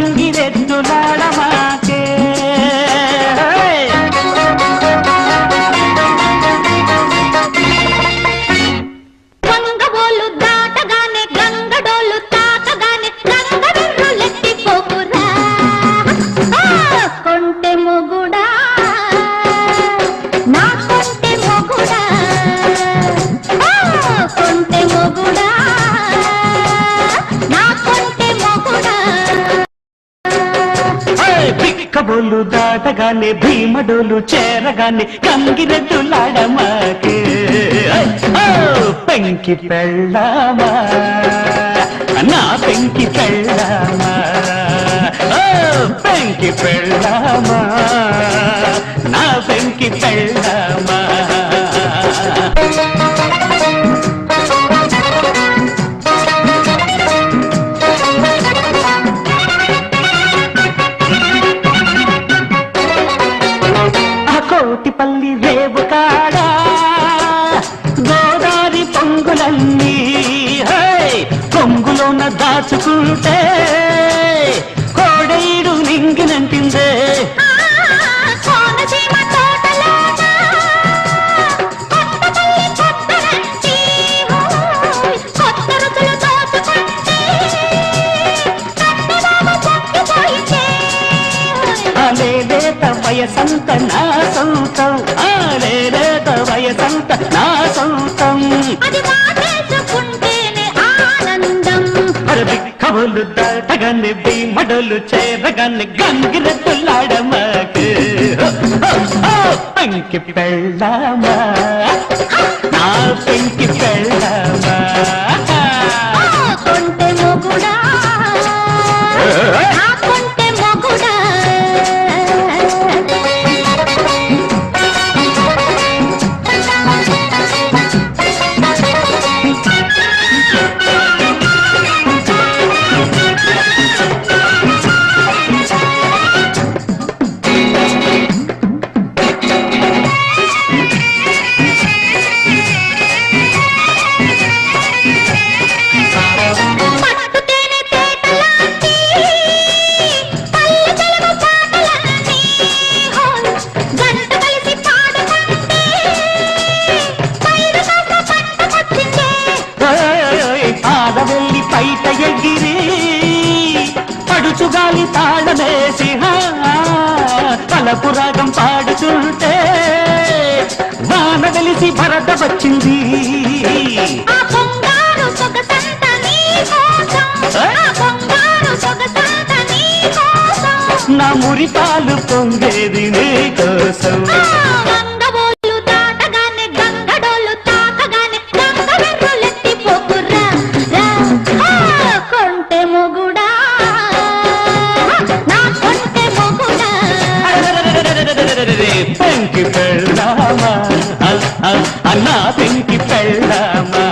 Yeah. కబోలు దాటగానే భీమడోలు చేరగానే కంగిరెద్దులాడమాకే పెంకి పెళ్ళామా? నా పెంకి పెళ్ళామా? పెంకి పెళ్ళామా? నా పెంకి పెళ్ళామా? దాచుకుంటే కోడైడు నింగినంటిందే వయసంత నా సొంతం అలేలేత వయసంత నా సొంతం. అది కవులు దాటగానే భీమడలు చేరగానే గంగిరెద్దులాడమాకు. పెంకి పెళ్ళామా నా పెంకి పడుచుగాలి తాళమేసి తలపు రాగం పాడుతుంటే వాన వెలిసి భరత వచ్చింది. నీ నా మురిపాలు పొంగేది నీ కోసం. పెంకి పెళ్ళామా అన్నా పెంకి పెళ్ళామా